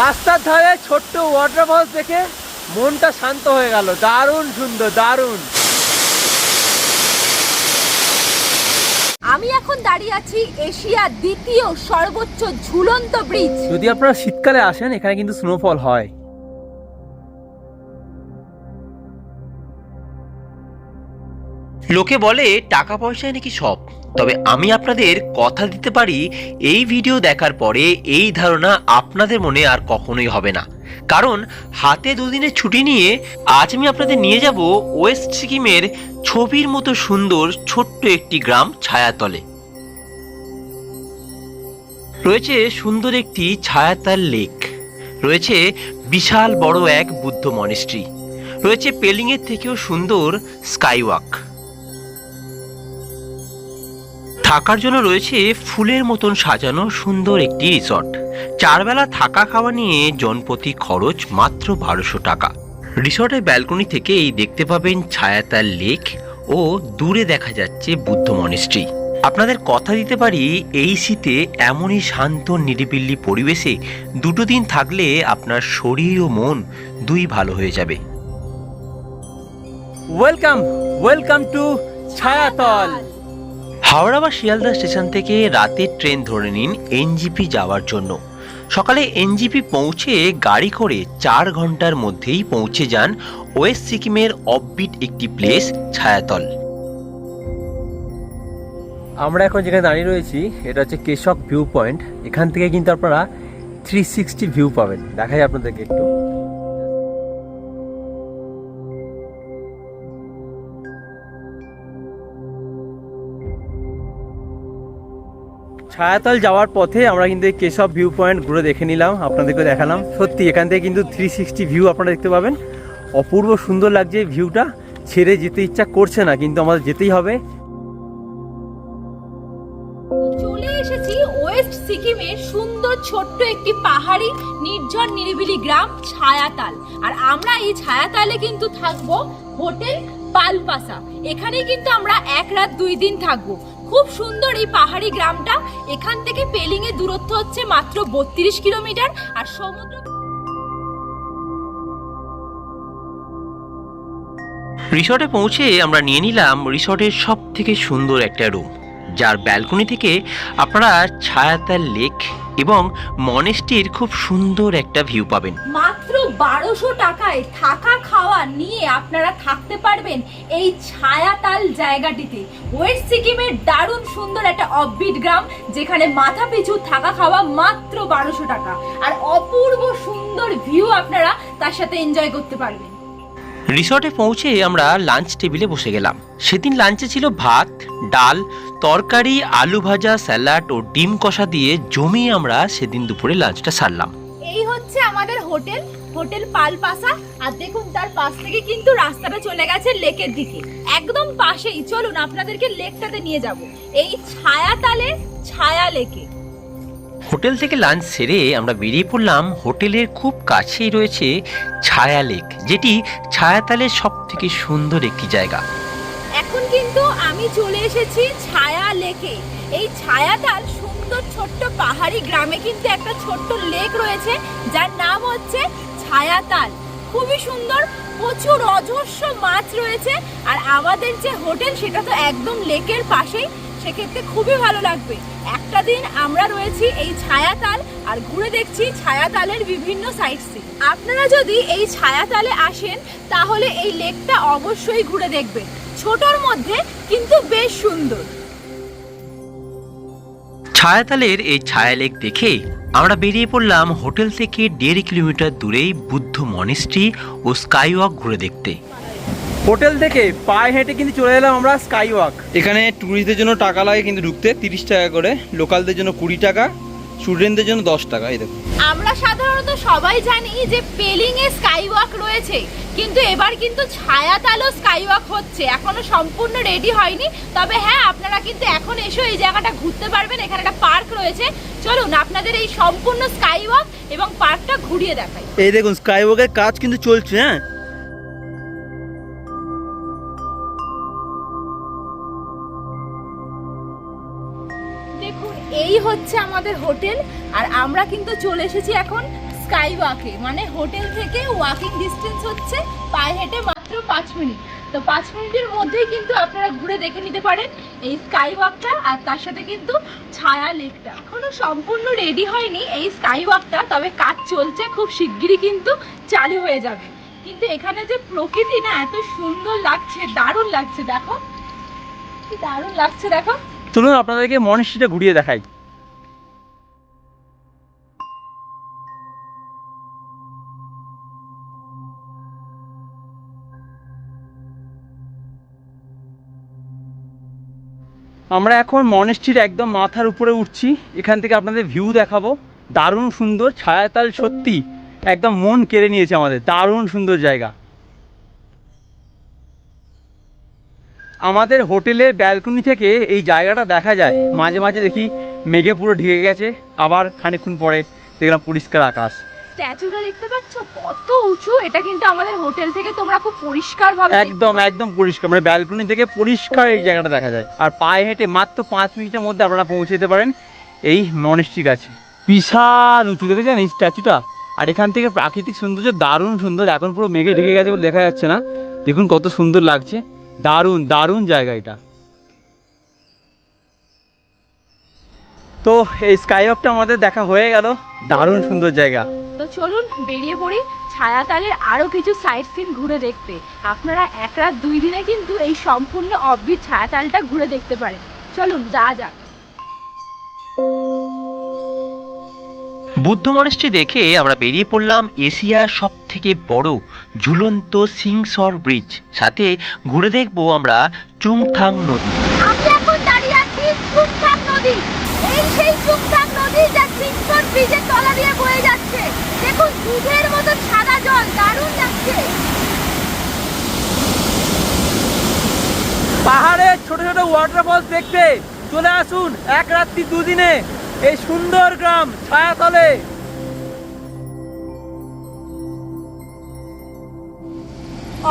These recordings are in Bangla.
রাস্তার ধারে ছোট্ট ওয়াটারফলস দেখে মনটা শান্ত হয়ে গেল। দারুণ সুন্দর দারুণ। আমি এখন দাঁড়িয়ে আছি এশিয়ার দ্বিতীয় সর্বোচ্চ ঝুলন্ত ব্রিজ যদি আপনারা শীতকালে আসেন এখানে কিন্তু স্নোফল হয়। লোকে বলে টাকা পয়সায় নাকি সব। তবে আমি আপনাদের কথা দিতে পারি, এই ভিডিও দেখার পরে এই ধারণা আপনাদের মনে আর কখনোই হবে না। কারণ হাতে দুদিনের ছুটি নিয়ে আজ আমি আপনাদের নিয়ে যাব ওয়েস্ট সিকিমের ছবির মতো সুন্দর ছোট্ট একটি গ্রাম ছায়াতলে। রয়েছে সুন্দর একটি ছায়াতাল লেক। রয়েছে বিশাল বড় এক বুদ্ধ মনিস্ট্রি। রয়েছে পেলিংয়ের থেকেও সুন্দর স্কাইওয়াক। থাকার জন্য রয়েছে ফুলের মতন সাজানো সুন্দর একটি রিসর্ট। চারবেলা থাকা খাওয়া নিয়ে জনপ্রতি খরচ মাত্র বারোশো টাকা। রিসর্টের ব্যালকনি থেকেই দেখতে পাবেন ছায়াতার লেক ও দূরে দেখা যাচ্ছে বুদ্ধ মনিস্ট্রি। আপনাদের কথা দিতে পারি, এই শীতে এমনই শান্ত নিরিবিল্লি পরিবেশে দুটো দিন থাকলে আপনার শরীর ও মন দুই ভালো হয়ে যাবে। Welcome welcome to Chhayatal. Howrah বা শিয়ালদা স্টেশন থেকে রাতের ট্রেন ধরে নিন এনজিপি যাওয়ার জন্য। সকালে এনজিপি পৌঁছে গাড়ি করে চার ঘণ্টার মধ্যেই পৌঁছে যান ওয়েস্ট সিকিমের অফবিট একটি প্লেস, ছায়াতল। আমরা এখন যেখানে দাঁড়িয়ে রয়েছি, এটা হচ্ছে কেশক ভিউ পয়েন্ট। এখান থেকে কিন্তু আপনারা থ্রি ভিউ পাবেন। দেখাই আপনাদেরকে একটু। ছায়াতল যাওয়ার পথে আমরা কিন্তু এই কেশব ভিউ পয়েন্ট ঘুরে দেখে নিলাম আপনাদেরকে দেখালাম। সত্যি, এখান থেকে কিন্তু থ্রি সিক্সটি ভিউ আপনারা দেখতে পাবেন। অপূর্ব সুন্দর লাগছে ভিউটা ছেড়ে যেতে ইচ্ছা করছে না, কিন্তু আমাদের যেতেই হবে। এসেছি ওয়েস্ট সুন্দর ছোট্ট একটি পাহাড়ি, নির্জন, নিরিবিলি গ্রাম ছায়াতাল। আর আমরা এই ছায়াতালে কিন্তু থাকব পালপাসা। এখানে কিন্তু আমরা এক রাত দুই দিন থাকব। খুব সুন্দর এই পাহাড়ি গ্রামটা। এখান থেকে পেলিং এর দূরত্ব হচ্ছে মাত্র বত্রিশ কিলোমিটার আর সমুদ্র রিসর্টে পৌঁছে আমরা নিয়ে নিলাম রিসর্টের সব থেকে সুন্দর একটা রুম। যার ব্যালকনি থেকে আপনারা ছায়াতার লেক এবং মনেস্টির খুব সুন্দর একটা ভিউ পাবেন। মাত্র বারোশো টাকায় থাকা খাওয়া নিয়ে আপনারা থাকতে পারবেন এই ছায়াতাল জায়গাটিতে। ওয়েস্ট সিকিমের দারুণ সুন্দর একটা অফবিট গ্রাম যেখানে মাথা পিছু থাকা খাওয়া মাত্র বারোশো টাকা। আর অপূর্ব সুন্দর ভিউ আপনারা তার সাথে এনজয় করতে পারবেন। রিসর্টে পৌঁছে আমরা লাঞ্চ টেবিলে বসে গেলাম। সেদিন লাঞ্চে ছিল ভাত ডাল তরকারি আলু ভাজা স্যালাড ও ডিম কষা দিয়ে জমিয়ে আমরা সেদিন দুপুরে লাঞ্চটা সারলাম। এই হচ্ছে আমাদের হোটেল হোটেল পালপাসা। আর দেখুন তার পাশ থেকে কিন্তু রাস্তাটা চলে গেছে লেকের দিকে। একদম পাশেই। চলুন আপনাদেরকে লেকটাতে নিয়ে যাব। এই ছায়াতালে ছায়া লেকে। হোটেল থেকে লাঞ্চ সেরে আমরা বেরিয়ে পড়লাম হোটেলের খুব কাছেই রয়েছে ছায়া লেক যেটি ছায়াতালের সব থেকে সুন্দর একটি জায়গা। কিন্তু আমি চলে এসেছি ছায়া লেকে। এই ছায়াতাল সুন্দর ছোট্ট পাহাড়ি গ্রামে কিন্তু একটা ছোট্ট লেক রয়েছে, যার নাম হচ্ছে ছায়াতাল। খুবই সুন্দর, প্রচুর অজস্র মাছ রয়েছে, আর আমাদের যে হোটেল সেটা তো একদম লেকের পাশেই। সেক্ষেত্রে খুবই ভালো লাগবে। একটা দিন আমরা রয়েছি এই ছায়াতাল, আর ঘুরে দেখছি ছায়াতালের বিভিন্ন সাইট সিন আপনারা যদি এই ছায়াতালে আসেন, তাহলে এই লেকটা অবশ্যই ঘুরে দেখবেন। ছোটর মধ্যে কিন্তু বেশ সুন্দর। ছায়াতালের এই ছায়া লেক দেখে আমরা বেরিয়ে পড়লাম হোটেল থেকে দেড় কিলোমিটার দূরেই বুদ্ধ মনিস্ট্রি ও স্কাইওয়াক ঘুরে দেখতে। হোটেল থেকে পায়ে হেঁটে কিন্তু চলে এলাম আমরা স্কাই ওয়াক এখানে ট্যুরিস্টদের জন্য টাকা লাগে কিন্তু ঢুকতে তিরিশ টাকা করে। লোকালদের জন্য কুড়ি টাকা স্টুডেন্টদের জন্য দশ টাকা এই দেখো আমরা সাধারণত সবাই জানি যে পেলিং এ স্কাই ওয়াক রয়েছে। কিন্তু এবার কিন্তু ছায়াতালও স্কাই ওয়াক হচ্ছে। এখনও সম্পূর্ণ রেডি হয়নি। তবে হ্যাঁ আপনারা কিন্তু এখন এসে এই জায়গাটা ঘুরতে পারবেন। এখানে একটা পার্ক রয়েছে। চলুন আপনাদের এই সম্পূর্ণ স্কাই ওয়াক এবং পার্কটা ঘুরিয়ে দেখাই। এই দেখুন স্কাইওয়াকের কাজ কিন্তু চলছে হ্যাঁ। দেখুন এই হচ্ছে আমাদের হোটেল। আর আমরা কিন্তু চলে এসেছি এখন স্কাই ওয়াকে মানে হোটেল থেকে ওয়াকিং ডিস্টেন্স হচ্ছে পায়ে হেঁটে মাত্র পাঁচ মিনিট। তো পাঁচ মিনিটের মধ্যেই কিন্তু আপনারা ঘুরে দেখে নিতে পারেন এই স্কাই ওয়াকটা আর তার সাথে কিন্তু ছায়া লেকটা। এখনও সম্পূর্ণ রেডি হয়নি এই স্কাই ওয়াকটা তবে কাজ চলছে, খুব শিগগিরই কিন্তু চালু হয়ে যাবে। কিন্তু এখানে যে প্রকৃতি না এত সুন্দর লাগছে, দারুণ লাগছে, দেখো। কি দারুণ লাগছে, দেখো। চলুন আপনাদেরকে মনেস্ট্রিটা ঘুরিয়ে দেখাই। আমরা এখন মনেস্ট্রির একদম মাথার উপরে উঠছি। এখান থেকে আপনাদের ভিউ দেখাবো। দারুণ সুন্দর, ছায়াতাল সত্যি একদম মন কেড়ে নিয়েছে আমাদের। দারুণ সুন্দর জায়গা। আমাদের হোটেলের ব্যালকনি থেকে এই জায়গাটা দেখা যায়। মাঝে মাঝে দেখি মেঘে পুরো ঢেকে গেছে। আবার খানিকক্ষণ পরে দেখলাম পরিষ্কার আকাশ। স্ট্যাচুটা দেখতে পাচ্ছ? কত উঁচু। এটা কিন্তু আমাদের হোটেল থেকে তোমরা খুব পরিষ্কার ভাবে একদম একদম পরিষ্কার। মানে ব্যালকনি থেকে পরিষ্কার এই জায়গাটা দেখা যায়। আর পায়ে হেঁটে মাত্র পাঁচ মিনিটের মধ্যে আপনারা পৌঁছে যেতে পারেন এই মনেস্ট্রি কাছে বিশাল উঁচু দেখেছেন এই স্ট্যাচুটা? আর এখান থেকে প্রাকৃতিক সৌন্দর্য দারুণ সুন্দর। এখন পুরো মেঘে ঢেকে গেছে বলে দেখা যাচ্ছে না। দেখুন কত সুন্দর লাগছে। দারুণ দারুণ জায়গা এটা। তো এই স্কাই আমাদের দেখা হয়ে গেল। দারুণ সুন্দর জায়গা। তো চলুন বেরিয়ে পড়ি ছায়াতালের আরও কিছু সাইট সিন ঘুরে দেখতে। আপনারা এক রাত দুই দিনে কিন্তু এই সম্পূর্ণ অববিট ছায়াতালটা ঘুরে দেখতে পারেন। চলুন যা যাক। বুদ্ধ মনেস্ট্রি দেখে আমরা বেরিয়ে পড়লাম এশিয়ার সব থেকে বড় ঝুলন্ত সিংসর ব্রিজ সাথে ঘুরে দেখব আমরা চুংথাং নদী। আমি এখন দাঁড়িয়ে আছি চুংথাং নদী। এই সেই চুংথাং নদী যা সিংসর ব্রিজের তলা দিয়ে বয়ে যাচ্ছে দেখুন দুধের মতো সাদা জল দারুণ লাগছে। পাহাড়ের ছোট ছোট ওয়াটারফলস দেখতে। চলে আসুন এক রাত্রি দুদিনে এই সুন্দর গ্রাম ছায়াতলে।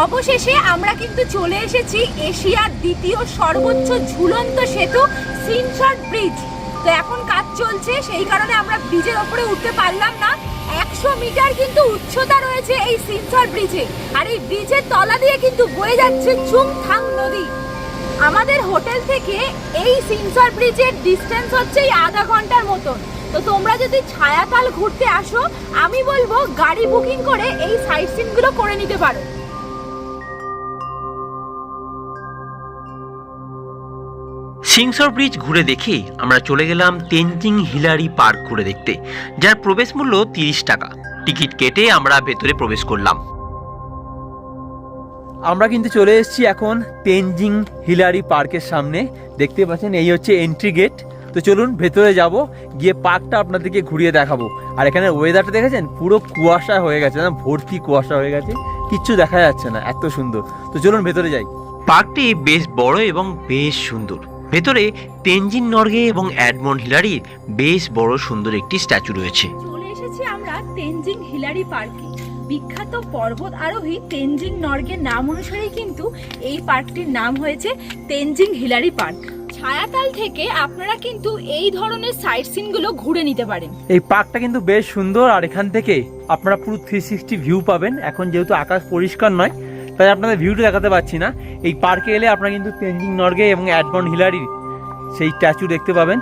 অবশেষে আমরা কিন্তু চলে এসেছি এশিয়ার দ্বিতীয় সর্বোচ্চ ঝুলন্ত সেতু সিনশট ব্রিজ। তো এখন কাজ চলছে সেই কারণে আমরা ব্রিজের ওপরে উঠতে পারলাম না। একশো মিটার কিন্তু উচ্চতা রয়েছে এই সিনশট ব্রিজে। আর এই ব্রিজের তলা দিয়ে কিন্তু বয়ে যাচ্ছে চুংথাং নদী। আমাদের হোটেল থেকে এই সিনসর ব্রিজের ডিস্টেন্স হচ্ছে এই আধা ঘণ্টার মতন। তো তোমরা যদি ছায়াতাল ঘুরতে আসো, আমি বলব গাড়ি বুকিং করে এই সাইট সিনগুলো করে নিতে পারো। সিংসর ব্রিজ ঘুরে দেখে আমরা চলে গেলাম তেনজিং হিলারি পার্ক ঘুরে দেখতে যার প্রবেশ মূল্য তিরিশ টাকা। টিকিট কেটে আমরা ভেতরে প্রবেশ করলাম। আমরা কিন্তু চলে এসেছি এখন তেনজিং হিলারি পার্কের সামনে। দেখতে পাচ্ছেন এই হচ্ছে এন্ট্রি গেট তো চলুন ভেতরে যাব গিয়ে পার্কটা আপনাদেরকে ঘুরিয়ে দেখাবো। আর এখানে ওয়েদারটা দেখেছেন? পুরো কুয়াশা হয়ে গেছে না ভর্তি কুয়াশা হয়ে গেছে। কিচ্ছু দেখা যাচ্ছে না এত সুন্দর। তো চলুন ভেতরে যাই। পার্কটি বেশ বড় এবং বেশ সুন্দর। ভেতরে তেনজিং নর্গে এবং অ্যাডমন্ড হিলারির বেশ বড় সুন্দর একটি স্ট্যাচু রয়েছে। চলে এসেছি আমরা তেনজিং হিলারি পার্কে। বিখ্যাত পর্বত আরোহী তেনজিং নর্গের নাম অনুসারেই কিন্তু এই পার্কটির নাম হয়েছে তেনজিং হিলারি পার্ক। ছায়াতাল থেকে আপনারা কিন্তু এই ধরনের সাইট সিনগুলো ঘুরে নিতে পারেন। এই পার্কটা কিন্তু বেশ সুন্দর আর এখান থেকে আপনারা পুরো থ্রি সিক্সটি ভিউ পাবেন। এখন যেহেতু আকাশ পরিষ্কার নয় তাই আপনাদের ভিউটা দেখাতে পাচ্ছি না। এই পার্কে এলে আপনারা কিন্তু তেনজিং নর্গে এবং অ্যাডমন্ড হিলারির সেই স্ট্যাচু দেখতে পাবেন,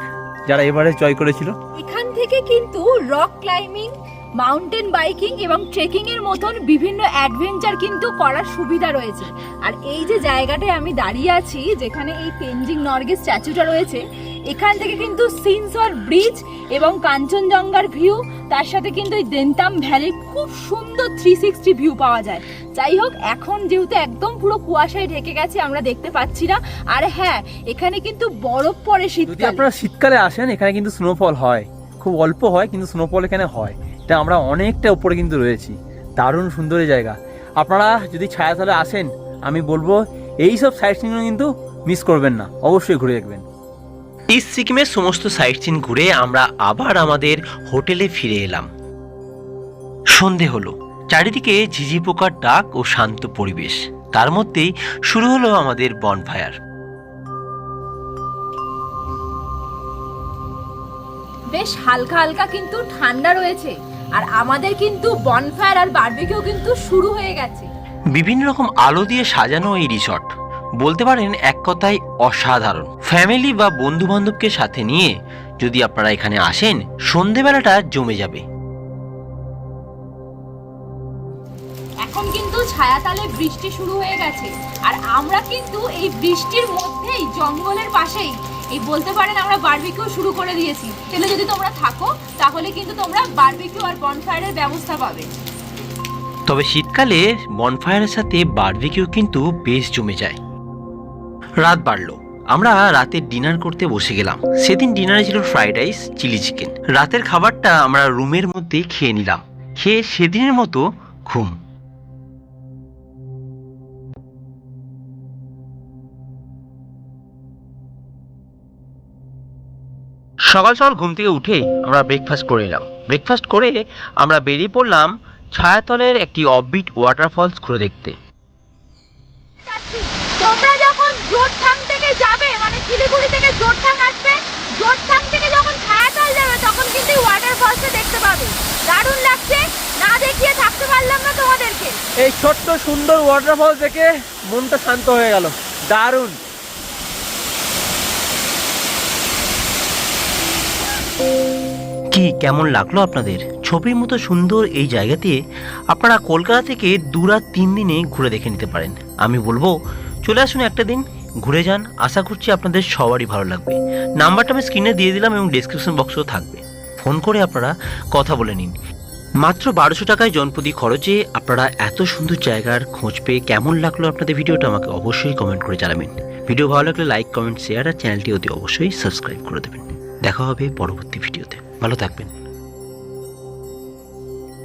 যারা এভারেস্ট জয় করেছিল। এখান থেকে কিন্তু রক ক্লাইম্বিং মাউন্টেন বাইকিং এবং ট্রেকিং এর মতন বিভিন্ন অ্যাডভেঞ্চার কিন্তু করার সুবিধা রয়েছে। আর এই যে জায়গাটায় আমি দাঁড়িয়ে আছি যেখানে এই তেনজিং নর্গের স্ট্যাচুটা রয়েছে এখান থেকে কিন্তু সিনসর ব্রিজ এবং কাঞ্চনজঙ্ঘার ভিউ তার সাথে কিন্তু এই দেন্তাম ভ্যালির খুব সুন্দর থ্রি সিক্সটি ভিউ পাওয়া যায়। যাই হোক এখন যেহেতু একদম পুরো কুয়াশায় ঢেকে গেছে আমরা দেখতে পাচ্ছি না। আর হ্যাঁ এখানে কিন্তু বরফ পড়ে যদি শীতকালে। আপনারা শীতকালে আসেন এখানে কিন্তু স্নোফল হয়। খুব অল্প হয় কিন্তু স্নোফল এখানে হয়। এটা আমরা অনেকটা উপরে কিন্তু রয়েছি। দারুণ সুন্দর জায়গা। আপনারা যদি ছায়াতলে আসেন আমি বলব এই সব সাইট সিনগুলো কিন্তু মিস করবেন না। অবশ্যই ঘুরে দেখবেন। ইস্ট সিকিমের সমস্ত সাইট সিন ঘুরে আমরা আবার আমাদের হোটেলে ফিরে এলাম। সন্ধে হলো। চারিদিকে ঝিঝি পোকার ডাক ও শান্ত পরিবেশ। তার মধ্যেই শুরু হলো আমাদের বনফায়ার বেশ হালকা হালকা কিন্তু ঠান্ডা রয়েছে। আর আমাদের কিন্তু বনফায়ার আর বারবিকিউ কিন্তু শুরু হয়ে গেছে। বিভিন্ন রকম আলো দিয়ে সাজানো এই রিসর্ট বলতে পারেন এক কথায় অসাধারণ। ফ্যামিলি বা বন্ধু বান্ধবকে সাথে নিয়ে যদি আপনারা এখানে আসেন সন্ধেবেলাটা জমে যাবে। এখন কিন্তু ছায়াতালে বৃষ্টি শুরু হয়ে গেছে। আর আমরা কিন্তু এই বৃষ্টির মধ্যেই জঙ্গলের পাশেই এই বলতে পারেন আমরা বারবিকিউ শুরু করে দিয়েছি। তাহলে যদি তোমরা থাকো, তাহলে কিন্তু তোমরা বারবিকিউ আর বনফায়ারের ব্যবস্থা পাবে। তবে শীতকালে বনফায়ারের সাথে বারবিকিউ কিন্তু বেশ জমে যায়। রাত বাড়লো। আমরা রাতে ডিনার করতে বসে গেলাম। সেদিন ডিনারে ছিল ফ্রাইড রাইস চিলি চিকেন রাতের খাবারটা আমরা রুমের মধ্যে খেয়ে নিলাম। খেয়ে সেদিনের মতো ঘুম। সকাল সকাল ঘুম থেকে উঠে আমরা ব্রেকফাস্ট করে নিলাম। ব্রেকফাস্ট করে আমরা বেরিয়ে পড়লাম ছায়াতলের একটি অফবিট ওয়াটারফলস ঘুরে দেখতে। তোমরা যখন জোরথাং থেকে যাবে মানে শিলিগুড়ি থেকে জোরথাং আসবে জোরথাং থেকে যখন ছায়াতল যাবে তখন কিন্তু ওয়াটারফলসটা দেখতে পাবে। দারুণ লাগছে না দেখিয়ে থাকতে পারলাম না তোমাদেরকে। এই ছোট্ট সুন্দর ওয়াটারফল দেখে মনটা শান্ত হয়ে গেল। দারুণ। কি কেমন লাগল আপনাদের? ছবির মতো সুন্দর এই জায়গাতে আপনারা কলকাতা থেকে দু রাত তিন দিনে ঘুরে দেখে নিতে পারেন। আমি বলব, চলে আসুন একটা দিন, ঘুরে যান। আশা করছি আপনাদের সবারই ভালো লাগবে। নাম্বারটা আমি স্ক্রিনে দিয়ে দিলাম এবং ডিসক্রিপশন বক্সেও থাকবে। ফোন করে আপনারা কথা বলে নিন। মাত্র বারোশো টাকায় জনপ্রতি খরচে আপনারা এত সুন্দর জায়গার খোঁজ পেয়ে কেমন লাগল আপনাদের ভিডিওটা আমাকে অবশ্যই কমেন্ট করে জানাবেন। ভিডিও ভালো লাগলে লাইক কমেন্ট শেয়ার আর চ্যানেলটি অতি অবশ্যই সাবস্ক্রাইব করে দেবেন। দেখা হবে পরবর্তী ভিডিওতে। ভালো থাকবেন।